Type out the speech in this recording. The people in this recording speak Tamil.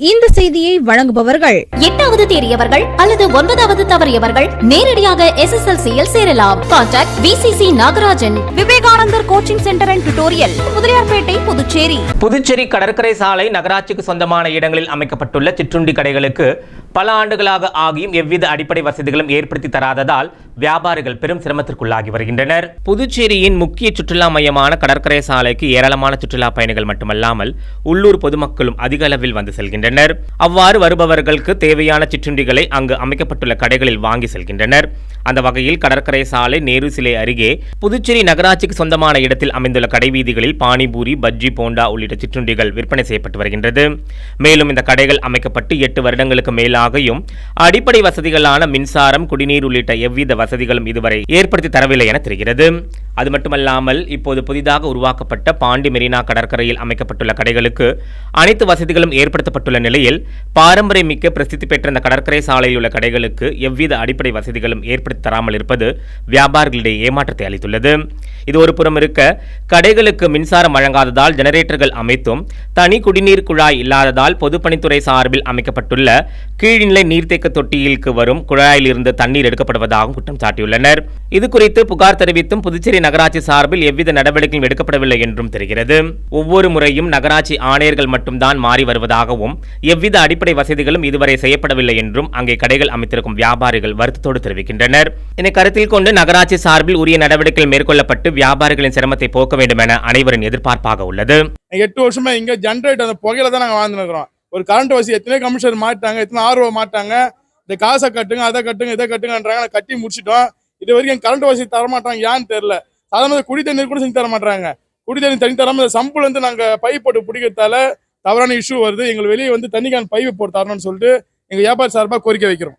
இந்த செய்தியை வழங்குபவர்கள் எட்டாவது தேறியவர்கள் அல்லது ஒன்பதாவது தவறியவர்கள் நேரடியாக எஸ்எஸ்எல்சியில் சேரலாம். Contact V C C Nagarajan. Vivekanandar coaching centre and tutorial Mudaliarpet Puducherry. Puducherry கடற்கரை சாலை நகராட்சிக்கு சொந்தமான இடங்களில் அமைக்கப்பட்டுள்ள சிற்றுண்டி கடைகளுக்கு பல ஆண்டுகளாக ஆகியும் எவ்வித அடிப்படை வசதிகளும் ஏற்படுத்தி தராததால் வியாபாரிகள் பெரும் சிரமத்திற்குள்ளாகி வருகின்றனர். புதுச்சேரியின் முக்கிய சுற்றுலா மையமான கடற்கரை சாலைக்கு ஏராளமான சுற்றுலா பயணிகள் மட்டுமல்லாமல் உள்ளூர் பொதுமக்களும் அதிக அளவில் வந்து செல்கின்றனர். அவ்வாறு வருபவர்களுக்கு தேவையான சிற்றுண்டிகளை அங்கு அமைக்கப்பட்டுள்ள கடைகளில் வாங்கி செல்கின்றனர். அந்த வகையில் கடற்கரை சாலை நேரு சிலை அருகே புதுச்சேரி நகராட்சிக்கு சொந்தமான இடத்தில் அமைந்துள்ள கடைவீதிகளில் பானிபூரி பஜ்ஜி போண்டா உள்ளிட்ட சிற்றுண்டிகள் விற்பனை செய்யப்பட்டு வருகின்றது. மேலும் இந்த கடைகள் அமைக்கப்பட்டு எட்டு வருடங்களுக்கு மேலாகியும் அடிப்படை வசதிகளான மின்சாரம் குடிநீர் உள்ளிட்ட எவ்வித வசதிகளும் இதுவரை ஏற்படுத்தி தரவில்லை என தெரிகிறது. அது மட்டுமல்லாமல் இப்போது புதிதாக உருவாக்கப்பட்ட பாண்டி மெரினா கடற்கரையில் அமைக்கப்பட்டுள்ள கடைகளுக்கு அனைத்து வசதிகளும் ஏற்படுத்தப்பட்டுள்ள நிலையில் பாரம்பரியமிக்க பிரசித்தி பெற்ற இந்த கடற்கரை சாலையில் உள்ள கடைகளுக்கு எவ்வித அடிப்படை வசதிகளும் ஏற்படுத்தி தராமல் இருப்பது வியாபாரிகளிடையே ஏமாற்றத்தை அளித்துள்ளது. இது ஒரு புறம் இருக்க கடைகளுக்கு மின்சாரம் வழங்காததால் ஜெனரேட்டர்கள் அமைத்தும் தனி குடிநீர் குழாய் இல்லாததால் பொதுப்பணித்துறை சார்பில் அமைக்கப்பட்டுள்ள கீழ்நிலை நீர்த்தேக்க தொட்டியிலுக்கு வரும் குழாயில் இருந்து தண்ணீர் எடுக்கப்படுவதாகவும் குற்றம் சாட்டியுள்ளனர். இது குறித்து புகார் தெரிவித்தும் புதுச்சேரி நகராட்சி சார்பில் எவ்வித நடவடிக்கையும் எடுக்கப்படவில்லை என்றும் தெரிகிறது. ஒவ்வொரு முறையும் நகராட்சி ஆணையர்கள் மட்டும்தான் மாறி வருவதாகவும் எவ்வித அடிப்படை வசதிகளும் இதுவரை செய்யப்படவில்லை என்றும் அங்கே கடைகள் அமைத்திருக்கும் வியாபாரிகள் வருத்தத்தோடு தெரிவிக்கின்றனர். இதனை கருத்தில் கொண்டு நகராட்சி சார்பில் உரிய நடவடிக்கைகள் மேற்கொள்ளப்பட்டு வியாபாரிகளின் சிரமத்தை போக்க வேண்டும் என அனைவரின் எதிர்பார்ப்பாக உள்ளது. எட்டு வருஷமா இங்க ஜென்ரேட் அந்த புகையில தான் நாங்க வாழ்ந்துருக்கிறோம் இருக்கிறோம். ஒரு கரண்ட் வசதி எத்தனை கமிஷனர் மாட்டாங்க எத்தனை ஆர்வம் மாட்டாங்க இந்த காசை கட்டுங்க அதை கட்டுங்க இதை கட்டுங்கன்றாங்க. நான் கட்டி முடிச்சிட்டோம். இது வரைக்கும் கரண்ட் வசதி தர மாட்டாங்க ஏன்னு தெரியல. சாதாரண குடி தண்ணீர் கூட செஞ்சு தர மாட்டாங்க. குடி தண்ணி தண்ணி தராம இந்த சம்புல இருந்து நாங்க பைப் போட்டு பிடிக்கிறதால தவறான இஷ்யூ வருது. எங்களுக்கு வெளியே வந்து தண்ணிக்கான பைவை போட்டு தரணும்னு சொல்லிட்டு எங்க வியாபாரி சார்பாக கோரிக்கை வைக்கிறோம்.